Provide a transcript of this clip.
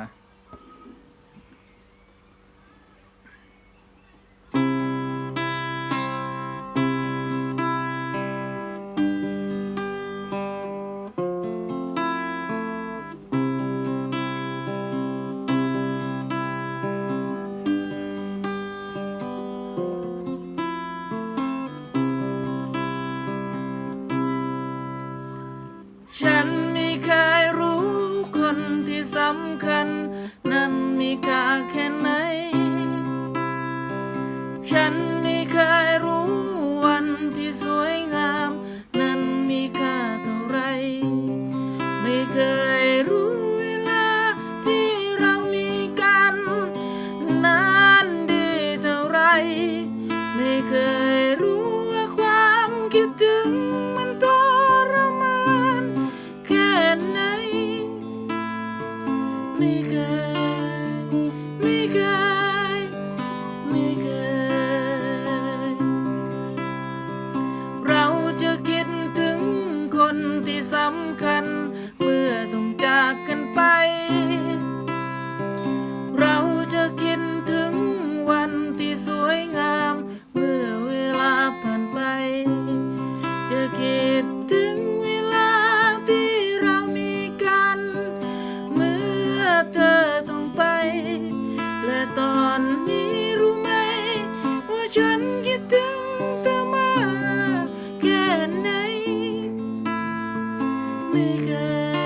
นะฉัน ฉันไม่เคยรู้วันที่สวยงาม นั้นมีค่าเท่าไร ไม่เคยรู้เวลาที่เรามีกันนั้นดีเท่าไร ไม่เคยรู้ว่าความคิดถึงมันทรมานแค่ไหน ไม่เคย ฉันคิดถึงเธอมากแค่ไหนไม่เคย